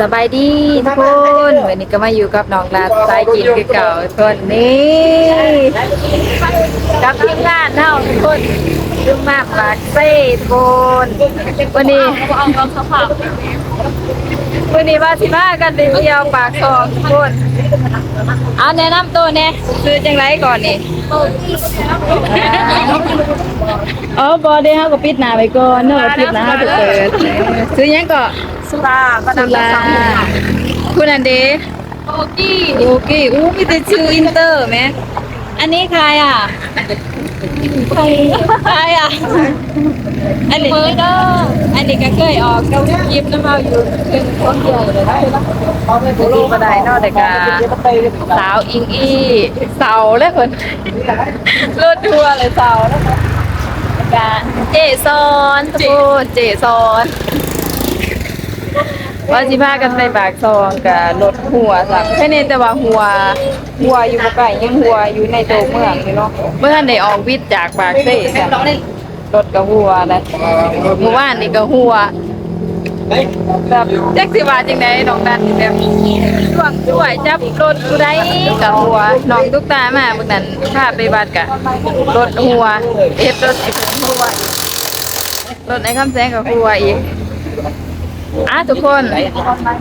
สบายดีทุกคนวันนี้ก็มาอยู่กับน้องลาสายกินคือเก่าคนนี้กับทีมงานเท่าทุกคนดึงมากปากเซ่ทุกคนวันนี้วันนี้ว่าสิมากันเดียวปากซองทุกคน เอาแนะนำตัวเนี่ยคือจังไรก่อนนี่อ๋อบอได้เฮาก็ปิดหน้าไปก่อนเนาะปิดหน้าเฮาจะเปิดซื้อหยังก็สุราก็สุนำลามาสั่งคุณอันเดโอกี้โอเคอู้มีแต่ชื่ออินเตอร์ไหม อันนี้ใครอะ ใครใครอะ อันนี้อันนี้ก็เคยออกกับคลิปน้ำเราอยู่เป็นคนเดียวเลยได้ปะเขาเป็นผู้รู้มาได้เนอกแต่กาสาวอิงอี้เสาแล้วคนรถทัวร์เลยเสาแล้วคนแล้วกาเจซอนทุกคนเจซอนว่าสิพากันไปปากซองกับรถหัวสักแค่นี้แต่ว่าหัว หัวอยู่บ่ไกลยังหัวอยู่ในตัวเมืองนี่เนาะเมื่อท่านได้ออกวิทย์จากปากเซ่จ้ะรถกับหัวนะเมื่อวานนี่ก็หัวแบบแจ็คสิว่าจังไดน้องดันแบบช่วงช่วยจับรถผู้ใดกับหัวน้องตุ๊กตามาเมื่อนั้นพาไปบัดกะรถหัวเฮ็ดรถไอ้ผมหัวรถไอ้คำแสงกับหัวอีก อะทุกคน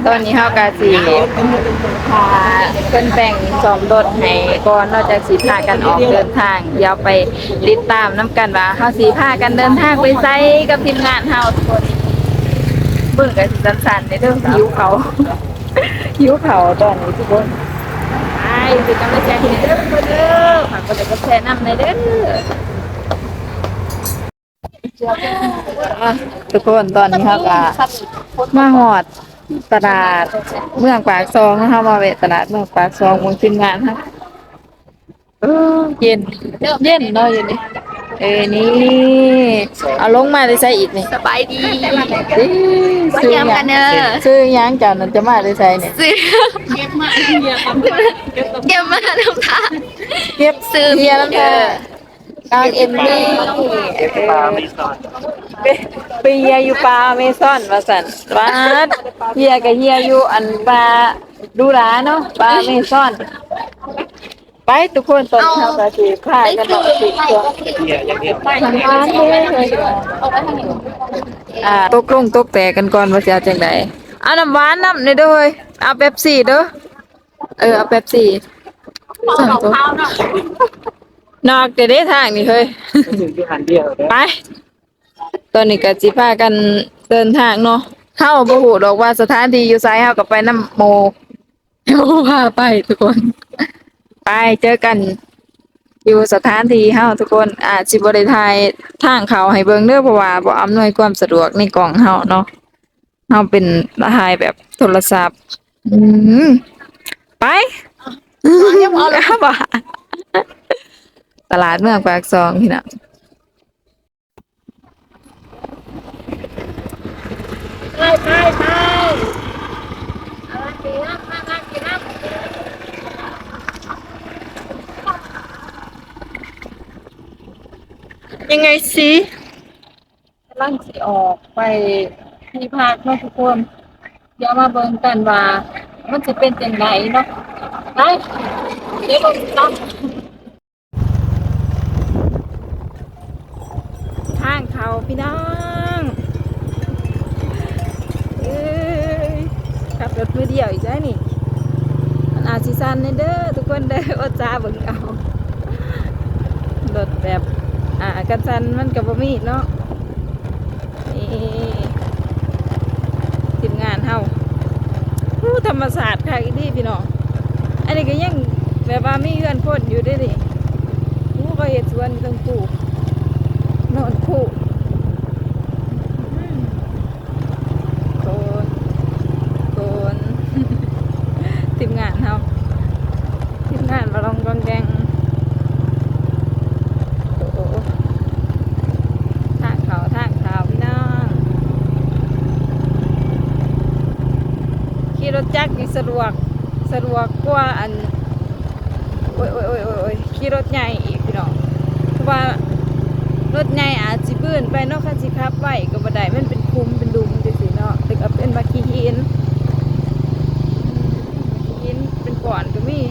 ตอนนี้เฮากาสีพาเพิ่นแบ่งสอมรถให้ก่อนเราจะสีพากันออกเดินทางเดี๋ยวไปติดตามน้ำกันว่าเฮาสีพากันเดินทางไปไสกับทีมงานเฮาทุกคนเบิ่งกันสิสั้นๆในเรื่องหิวเขาหิวเขาตอนนี้ทุกคนไปเป็นกำลังใจให้เด้อทุกคนเด้อฝากกดไลค์กดแชร์นำในเด้อ ทุกคนตอนนี้ครับอะมาหอดตลาดเมืองปากซองนะคะมาเวะตลาดเมืองปากซองเมืองทีมงานค่ะเออเย็นเย็นเนาะเย็นนี่เอ้ยนี่เอาลงมาได้ใส่อีกนี่สบายดีเอ้ยซื้อหยังซื้อหยังเจ้านั่นจะมาได้ใส่เนี่ยซื้อเก็บมาเก็บมาทำทานเก็บซื้อเฮียแล้ กางเอ็มนี่ไปเฮียอยู่ปลาเมซอนว่าสันว่าเฮียกับเฮียอยู่อันปลาดูหลาเนาะปลาเมซอน ไปทุกคนตอนเช้าก็สิพากันเนาะสิเครื่องทางบ้านเลยอ่าตกลงตกแต่กันก่อนว่าสิเอาจังไดเอาน้ำหวานน้ำนี่ด้อเฮ้ยเอาเป๊ปซี่เด้อเออเอาเป๊ปซี่สั่งตัว นอกจะได้ทางนี่เฮ้ยไป ตอนนี้ก็สิพากันเดินทางเนาะเฮาบ่ฮู้ดอกว่าสถานที่อยู่ไสเฮาก็ไปนำโมโมพาไปทุกคน ไปเจอกัน อยู่สถานที่เฮาทุกคน อาจสิบ่ได้ถ่ายทางเขาให้เบิ่งเด้อเพราะว่าบ่อำนวยความสะดวกในกล่องเฮาเนาะเฮาเป็นถ่ายแบบโทรศัพท์ อืมไปเอาบ่ ตลาดเมืองปากซองพี่น้องไปไปไปยังไงสิกำลังสิออกไปที่พักเนาะทุกคนเดี๋ยวมาเบิ่งกันว่า มันจะเป็นจังไดเนาะไปเดี๋ยวเบิ่งกันทางเขา พี่น้องเอ้ยขับรถมือเดียวอีกได้นี่มันอาจสิซันเด้อทุกคนเด้ออดจ้าเบิ่งเอารถแบบอ่ากันซันมันกับบ่มีเนาะนี่ทีมงานเฮาผู้ธรรมศาสตร์ค่ะอีนี่พี่น้องอันนี้ก็ยังแบบว่ามีเงื่อนคนอยู่ด้วยดิผู้ก็เห็ดสวนตรงปลูกนอนคู่ น่านมาลองกองแดงทาเขาทาเขาพี่น้อขี่รถจักรนี่สะดวกสะดวกกว่าอันโอ้ยโอ้ยโอ้ยโอ้ยขี่รถใหญ่อีกพี่น้องเพราะว่ารถใหญ่อาจจะบื้นไปนอกคันสิครับไปก็บันไดมันเป็นคุมเป็นดุมจังซี่เนาะติดกับเป็นมากขี้หินหินเป็นก่อนก็มี่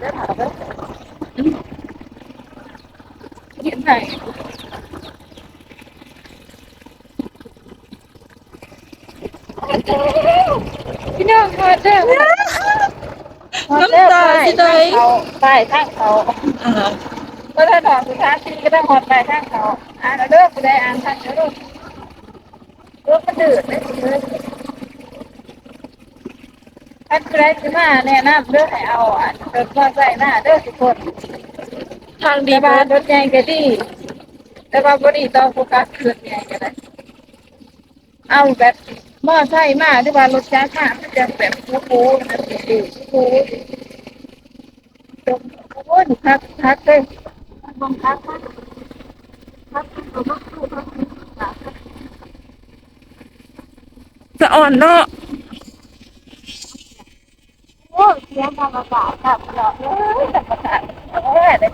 ได้ถามว่าเห็นไหมพี่น้องมาเด้อน้ำตาสิได้เขาใต้ทางเขาก็ถ้าถอดสุดท้ายทีก็ต้องหอดใต้ทางเขา อ่านเอาเด้อไปได้อ่านทางเด้อลูกเลูกมันดื้อเลยถ้าใครจะมาแนะนำเด้อให้เอาอ่านรถมอไซค์หน้าเด้อทุกคนทางดีบิว่าดรถใหญ่ก็ดีแต่ว่าบ่ดีต้องโฟกัสรถใหญ่ก็ได้เอาแบบมอไซค์มาหรือว่ารถจักรมามันจะแบบโอ้โหนะดีโอ้โหโอ้ยพักพักเลยบังคับพักพักตัวก็คือพัก สะอ่อนเนาะโอ้เสียงธรรมศาสตร์ครับเนาะเอ้ยธรรมศาสตร์โอ้ยเด็ก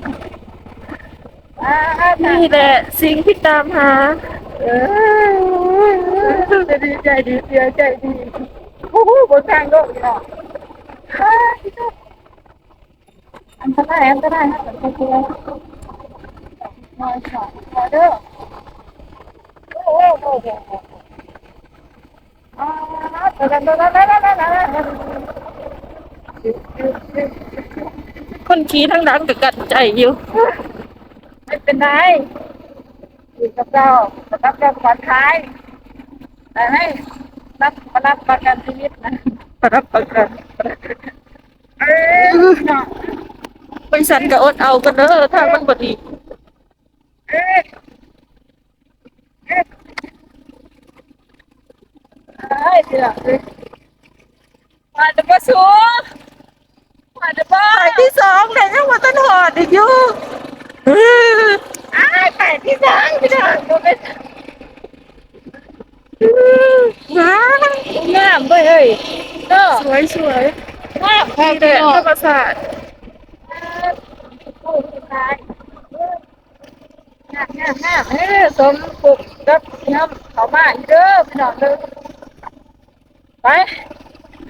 อ่านี่แหละสิ่งที่ตามหา เออจะดีใจดีเสียใจดีโอ้โหบนทางโลกเนาะอันตรายอันตรายนะแต่ตัวน้อยสองพอเด้อ คนขี่ทั้งดังกับกัดใจอยู่ ไม่เป็นไรอยู่กับเรารับเราปลอดภัยแต่ให้รับรับประกันชีวิตนะรับประกันเอ้ยเนาะไปสันกับอดเอากันเด้อทางมันบ่ดีเอ้ยเอ้ย เอ้ยเดี๋ยวเอ้ยมาจะมาสู้มาจะมาสายที่สองแต่ยังว่าต้นหอดอีกอยู่อออ้ายไปที่สองพี่น้องดูเป็นว้างามด้วยเฮ้ยเนาะสวยสวยงามๆนี่แหละธรรมศาสตร์โอ้สุดท้ายงามงามงามเฮ้ยสมปลุกกับน้ำเขามาเด้อพี่น้องเด้อ ไป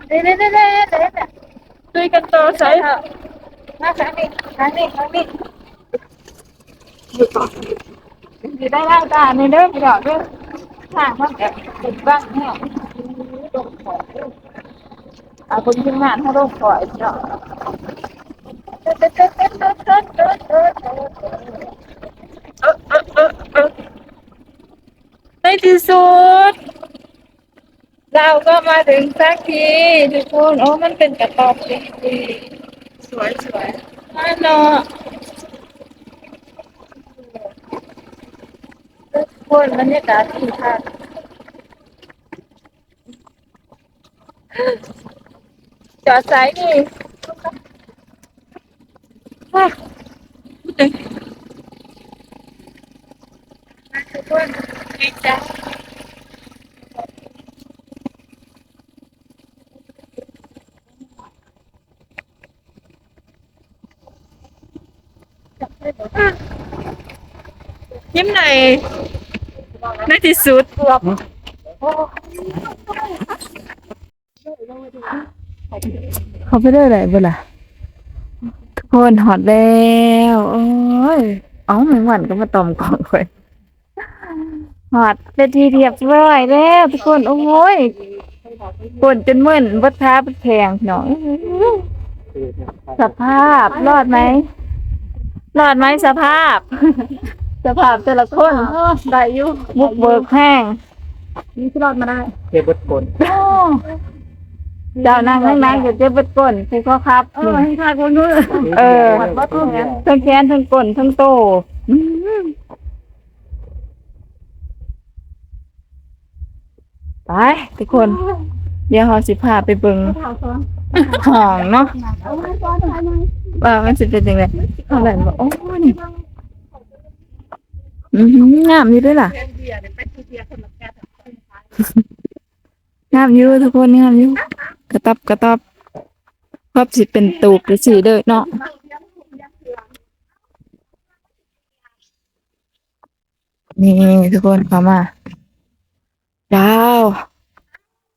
เด้เด้เด้เด้เด้เด้ด้วยกันต่อใส่ใส่เถอะมาครั้งนี้ครั้งนี้ครั้งนี้อยู่ได้ร่างกายในเด้อพี่น้องเด้อทางมันแบบติดบ้างเนี่ยลงขอยเอาคนที่งานให้ลงขอยเนาะเออเออเออเออในที่สุด เราก็มาถึงสักทีทุกคนโอ้มันเป็นกระต๊อบจริงสวยสวยๆมาเนาะทุกคนบรรยากาศดีค่ะจอดสายนี่ว้าทุกคนดีจ้า ยิ้มหน่อยในที่สุดเขาไปได้ไหนบ่ล่ะทุกคนหอดแล้วโอ้ยอ๋อเหมือนหวันก็มาตอมกล่องไว้หอดเป็นทีเรียบร้อยแล้วทุกคนโอ้ยปนจนมึนวัดท้าเป็นแพงหน่อยสภาพรอดไหม รอดไหมสภาพ สภาพแต่ละคนได้อยู่บุกเบิกแห้งนี่รอดมาได้เก็บเบดกลเจ้านางนั่งนั่งก็เจ็บเบิดก้นคือเขาครับ เออให้ทายคนนู้นเออทั้งแขนทั้งก้นทั้งโตอืมไปทุกคน เดี๋ยวเราสิพาไปเบิ่งห้องเนาะ ว่ามันสิเป็นยังไงเท่าไหร่บอกโอ้นี่อือหืองามอยู่ด้วยล่ะงามอยู่ทุกคนงามอยู่กระตับกระตับครอบสิเป็นตูบหรือสีเด้อเนาะนี่ทุกคนเข้ามาดาว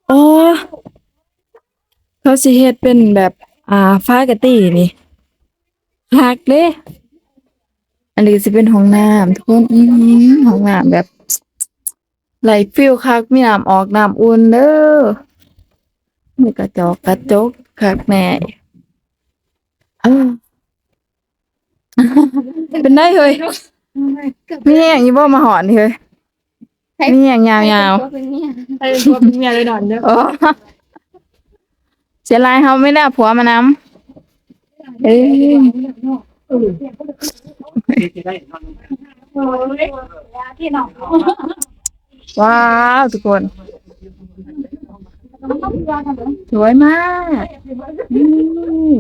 โอ้เขาสิเฮ็ดเป็นแบบ อ่าฟ้ากะตี้นี่ หักเด้อันนี้สิเป็นห้องน้ำทุกคนอือหือห้องน้ำแบบไหลฟิวคักมีน้ำออกน้ำอุ่นเด้อมีกระจกกระจกคักแน่เออเป็นได้เฮ้ยมีอย่างนี้บ่มาหอนเฮ้ยมีอย่างยาวใครตัวเป็นเมียเลยนอนเด้อๆโอ้เสียลายเขาไม่ได้เอาผัวมานำ เอ้ยว้าวทุกคนสวยมากอืม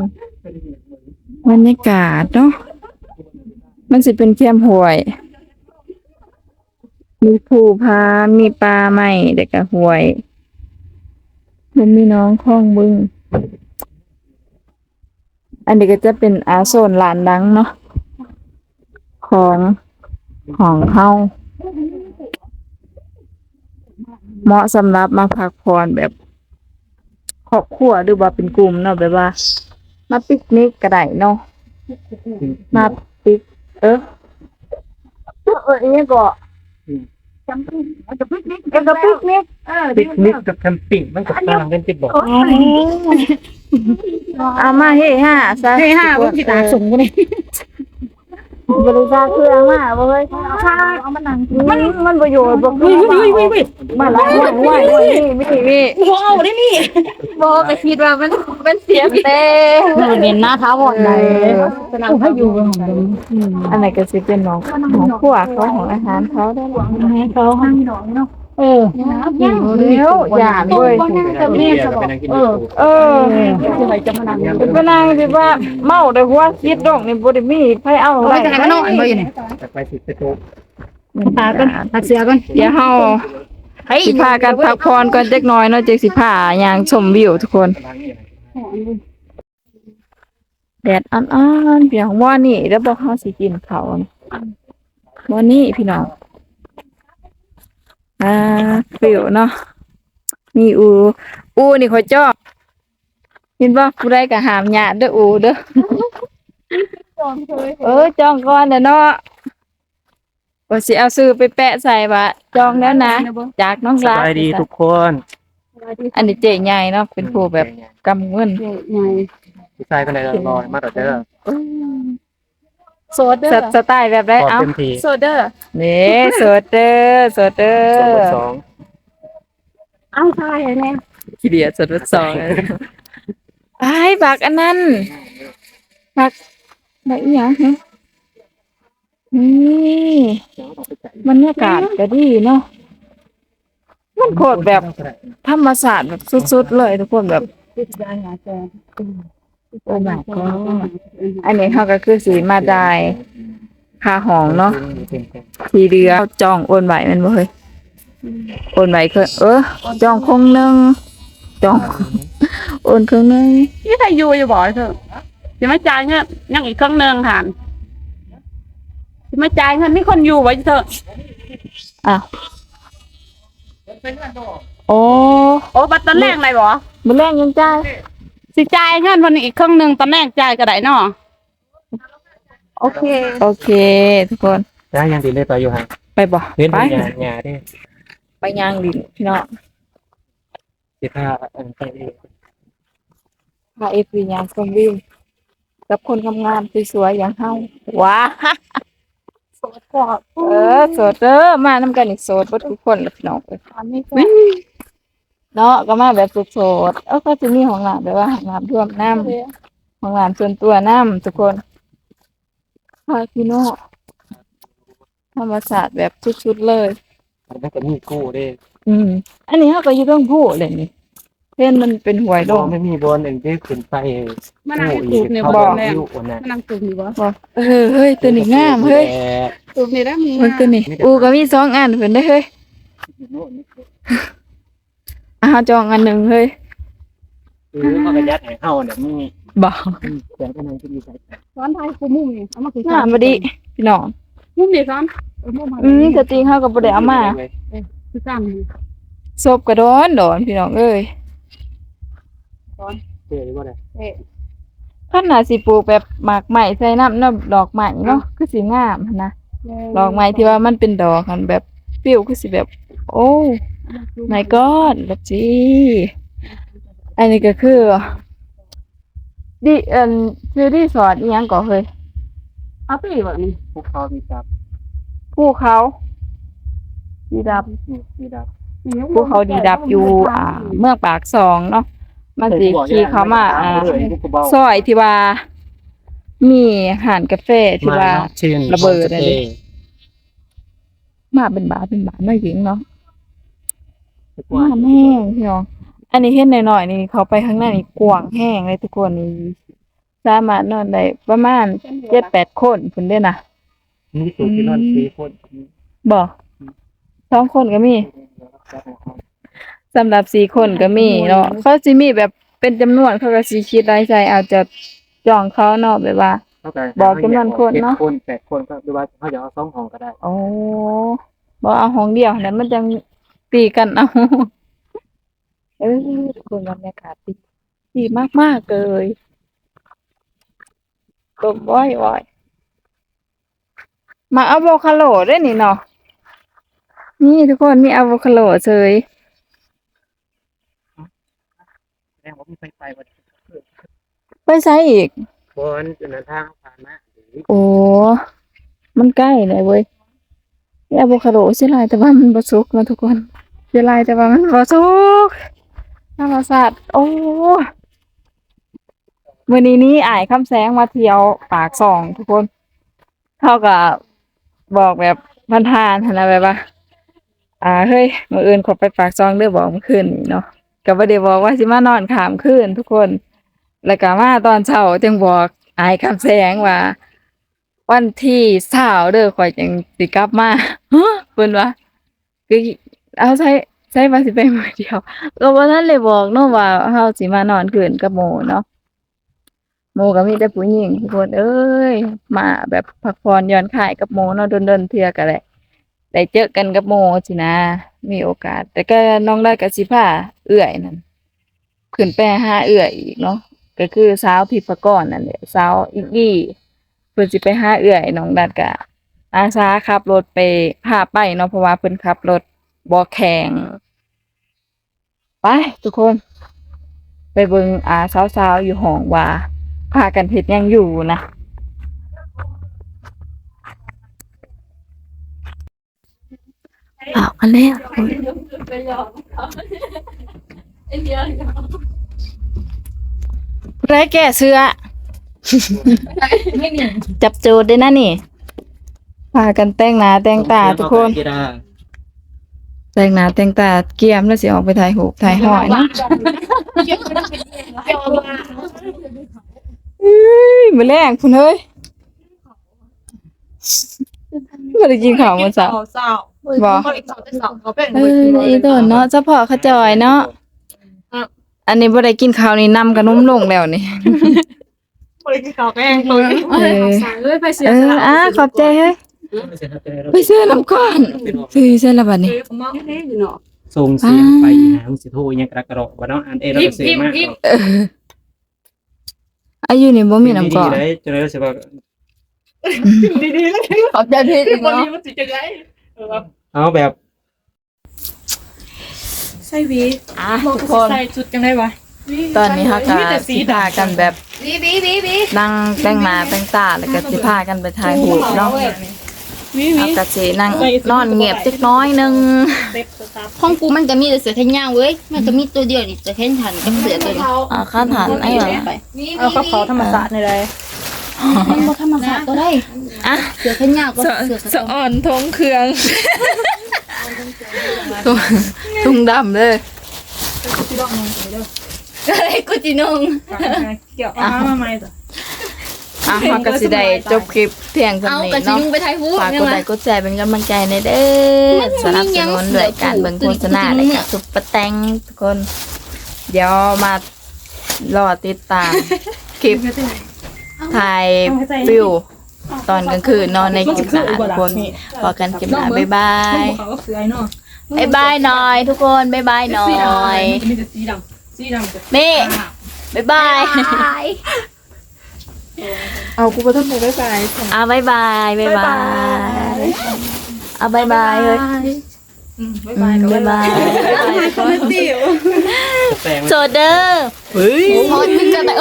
บรรยากาศเนาะมันสิเป็นเข้มห่วย มีภูพามีปลาใหม่เด็กกะห่วย มันมีน้องคล้องบึง อันนี้ก็จะเป็นอาโซนลานดังเนาะของของเฮาเหมาะสำหรับมาพักผ่อนแบบครอบครัวหรือว่าเป็นกลุ่มเนาะแบบว่า มาปิกนิกก็ได้เนาะมาปิกเออเออเอออันนี้ก็ จำปิกกับปิกนิกกับปิกนิกเออปิกนิกกับแคมปิ้งมันก็ต่างกันที่บอกเอามาเฮ้ห้าซะเฮ้ยห้าเพิ่งสิตาสูงกูนี่ บริษัทเครื่องมาบ่เฮ้ยเอามานั่งมันมันประโยชน์บ่คือมาละว่าว่ามีมีมีว้าวได้นี่บ่ก็คิดว่ามันมันเสียเต้เด่นหน้าเท้าอ่อนไหนให้อยู่กับของเดิมอันไหนก็สิเป็นน้องของครัวเขาของอาหารเขาได้หรอให้เขาให้หนองเนาะ เออแล้วอย่าด้วยกับแม่ก็ไปนั่งกินอยู่เออจะไปจะมานั่งเป็นพนังที่ว่าเมาแต่หัวคิดดอกนี่บ่ได้มีไผเอาเอาไปจะให้มันนอนบ่อยู่นี่จะไปสิไปโต๊ะตาก่อนตาเสียก่อนเดี๋ยวเฮาเฮ้ยสิพากันพักผ่อนก่อนจักหน่อยเนาะจักสิพาย่างชมวิวทุกคนล้างนี่อะไรแดดอ่อนๆเพียงว่านี่แล้วบอกเฮาสิกินเขาวว่านี่พี่น้อง อ่าฟิวเนาะนี่อู อูนี่เขาจ้องเห็นบ่ผู้ใดก็หามญาติเด้ออูเด้อเออจองก่อนเด้อเนาะว่าสิเอาซื้อไปแปะใส่ว่าจองแล้วนะ จากน้องสรักบายดีทุกคน อันนี้เจ๊ใหญ่เนาะเป็นผู้แบบกำเงินใหญ่ผู้ชายคนไหนรอมาต่อเจอ โซดเด้สอสไตล์แบบได้พอเอ้าเต็มทีโซเดอร์นี่สดเด้อสดเด้สองอสองเอ้าใช่แน่ขี้เดียดสดวัดสองไอ้บักอันนั้นบักบักอีหยังฮะนี่บรรยากาศก็ดีเนาะมันโคตรแบบธรรมศาสตร์แบบสุดๆเลยทุกคนแบบ ติดยาหาแกโอ้ my god อันนี้เขาก็คือสีมาได้ค่าห้องเนาะทีเรือจองโอนไหวแมันบ่เฮ้ยโอนไหวเคยเออจองคงหนึงจองโอนครึ่งหนึงนี่ใครอยู่อยู่บ่อยเถอะสิมาจ่ายเงินยังอีกครั้งหนึ่งหันสิมาจ่ายเงินมีคนอยู่ไว้เถอะอ้าวโอ้โอ้บัตรตอนแรกไหนบ่มื้อแรงยังจ่าย สิจ่ายเงินวันนี้อีกครั้งหนึ่งตอนแรกจ่ายก็ได้เนาะโอเค โอเค ทุกคนแล้วยังดีเลยไปอยู่ห่างไปบ่เล่นไปงานงานที่ไปย่างดินพี่น้องสิบห้าอันไปพาเอฟวีย่างชมวิวกับคนงามๆสวยๆอย่างเฮาว้าโสดกว่าเออโสดเด้อมานำกันอีกโสดบ่ทุกคนล่ะพี่น้องเอ้ยอันนี้ก็ เนาะก็มาแบบโสดๆเออก็จะมีห้องน้ำแบบว่าห้องน้ำท่วมน้ำห้องน้ำส่วนตัวน้ำทุกคนพาพี่น้องธรรมศาสตร์แบบชุดๆเลย มันก็มีกู้ด้อืม อันนี้เขาก็อยู่เรื่องผู้เลยนี่เส้นมันเป็นหวยลบ่งไม่มีบอลหนึ่งที่ขึ้นไปมานั่งกู้ตูอีบกเนี่ยเขาบบออกกแล้อยู่อันนั้นมานั่งตูบนี่บ่เออเฮ้ยตัวนี้งามเฮ้ยตูบนี่ได้มึงมันตัวนี้อูก็มีสองอันเพิ่นได้อเฮ้ย อะเฮาจองอันหนึ่งเฮ้ยคือเขาก็ยัดให้เฮาเนี่ยมีบ่เสียงกำลังจะดีใจซ้อนไทยกูมุมนี่เอามาคืองามบ่ดีพี่น้องมุมนี่ซ้อนอืมแต่จริงเฮาก็บ่ได้เอามาคือกันศพก็โดนโดนพี่น้องเอ้ยเจ๋บ่ได้คันน่าสิปลูกแบบหมากใหม่ใส่น้ำน้ำดอกใหม่เนาะคือสิงามหั้นนะดอกใหม่ที่ว่ามันเป็นดอกหันแบบปิ้วคือสิแบบ โอ้ my god แบบจีอันนี้ก็คือ ดิเอ่นชื่อรีสอร์ทอีหยังก่อเฮ้ยเอาไปแบบนี้พวกเขาดีจับภูเขาดีดับอืมดีดับภูเขาดีดับอยู่อ่า เมืองปากซองเนาะมันสิขี่เขามาอ่าซอยที่ว่า มีอาหารกาแฟที่ว่าระเบิดอะไรมาเป็นบาทเป็นบาทน้อยหญิงเนาะ มาแห้งพี่น้องอันนี้เห็นหน่อยๆนี่เขาไปข้างหน้านี่กว้างแห้งเลยทุกคนนี่สามารถนอนได้ประมาณเจ็ดแปดคนพุ่นเด้อนะนี่สุดที่นอนสี่คนบอกสองคนก็มีสำหรับสี่คนก็มีเนาะเขาสิมีแบบเป็นจำนวนเขาก็สิคิดรายจ่ายอาจจะจองเขาเนาะแบบว่าบอกจำนวนคนเนาะจ็ดคนแปดคนก็หรือว่าเขาจะเอาสองห้องก็ได้ โอ้บ่เอาห้องเดียวแล้วมันจะ ตีกันเอาเออทุกคนบรรยากาศดีดีมากๆเลยตบว้อยว้อยมาอะโวคาโดด้วยนี่เนาะนี่ทุกคนมีอะโวคาโดเฉยแสดงว่ามีไฟไฟวันไปใช้อีกบนจนนั้นทางผ่านมาโอ้มันใกล้เลยเว้ย อะโวคาโดเสียลายแต่ว่ามันบ่สุกนะทุกคนเสียลายแต่ว่ามันบ่สุกน่าประสาทโอ้วันนี้นี่อายคำแสงมาเที่ยวปากสอง ทุกคนเขาก็บอกแบบพันทานนะแบบว่าอ่าเฮ้ยมื่ออื่นขอไปปากซองเด้อบอกเมื่อคืนนี้เนาะก็บ่ได้บอกว่าสิมานอนขามคืนทุกคน แล้วก็มาตอนเช้าจึงบอกอายคำแสงว่า วันที่เช้าเด้อข่อยจังสิกลับมาฮะเพิ่นว่าคือเอาใช้ใช้ว่าสิไปมื้อเดียว ก็บ่ทันได้บอกเนาะว่าเฮาสิมานอนคืนกับโมเนาะโมก็มีแต่ผู้หญิงทุกคนเอ้ยมาแบบพักผ่อนย่อนคายกับโมเนาะดนๆเทื่อก็ได้ได้เจอกันกับโมสินะ มีโอกาส แต่ก็น้องได้ก็สิพาเอื้อยนั่นขึ้นไปห้าเอื้อยอีกเนาะก็คือสาวทิพกรนั่นแหละสาวอีกกี้ เพิ่นสิไปหาเอื้อยน้องดัดก็อาสาขับรถไปพาไปเนาะเพราะว่าเพิ่นขับรถบ่แข็งไปทุกคน ไปเบิงอาสาวๆอยู่ห้องว่าพากันเฮ็ดหยังอยู่นะเอากันแล้วไรแก่เสื้อ จับโจดได้นะนี่พากันแต่งหน้าแต่งตาทุกคน แต่งหน้าแต่งตาเกียมแล้วสิออกไปถ่ายหูปถ่ายหอยนะเอ้ยมื้อแรงพุ่นเฮ้ยบ่ได้กินข้าวมื้อเช้าเศร้าบ่เขาอีกสองสองเขาเป็นเอออีโดนเนาะเจ้าพ่อเขาจอยเนาะอันนี้บ่ได้กินข้าวนี่นำกับนมลงแล้วนี่ บริการแกงตัวเออเอ้ยไปเสียเอออะขอบใจเฮ้ยไปซื้อน้ำก่อนซื้อเส้นละบัดนี้ผมมองนี่อยู่เนาะส่งเสียงไปนะมึงสิโทรยังกระกระโดดว่าน้องอันเอเราเสียมากเอออายุนี่บ่มีน้ำก่อนได้จะได้รู้สึกว่าดีๆเลยขอบใจพี่อีกวันเนาะนี้มันสิจะไงเอาแบบใส่วีอะทุกคนใส่ชุดจังได้วะ ตอนนี้เฮาก็สิพากันแบบบีบีบีบีนั่งแต่งหน้าแต่งตาแล้วก็สิพากันไปถ่ายรูปเนาะวีเอาวีก็สินั่งนอนเงียบจักน้อยหนึงห้องกูมันก็มีแต่เสือแขนยาวเว้ย มันก็มีตัวเดียวนี่เสือแขนถันกับเสือตัวนี้อ่าค่าฐานไอ้เหรอไปเอากระเป๋าธรรมศาสตร์ในไรมันบ่ธรรมศาสตร์ก็ได้ อะเสือแขนยาวก็เสือสะอ่อนทงเครืองทุ่งทุ่งดำเลย อะไรกูจินงเกี่ยวเอามาใหม่ต่ออะเราก็สิได้จบคลิปเพียงเท่าเอานี้กระจิเนาะยุงไปถ่ายหูปฝากยักงดไงไลค์กดแชร์เป็นกำลังใจในเด้อสนับสนุนด้วยการเบิ่งโฆษณาและก็ซุปเปอร์แตงทุกคน เดี๋ยวมารอติดตามคลิปถ่ายฟิวตอนกลางคืนเนอนในคลิปหน้าทุกคนพอกันคลิปหน้าบ๊ายบายบ๊ายบายหน่อย ทุกคนบ๊ายบายหน่อยนี่ บ๊ายบายเอากูไปทำบุญบ๊ายบายอะบ๊ายบายบ๊ายบายอะบ๊ายบายเฮ้ยอืมบ๊ายบายบ๊ายบายแปลงโซเดอร์เฮ้ย พอดมึงจะแต่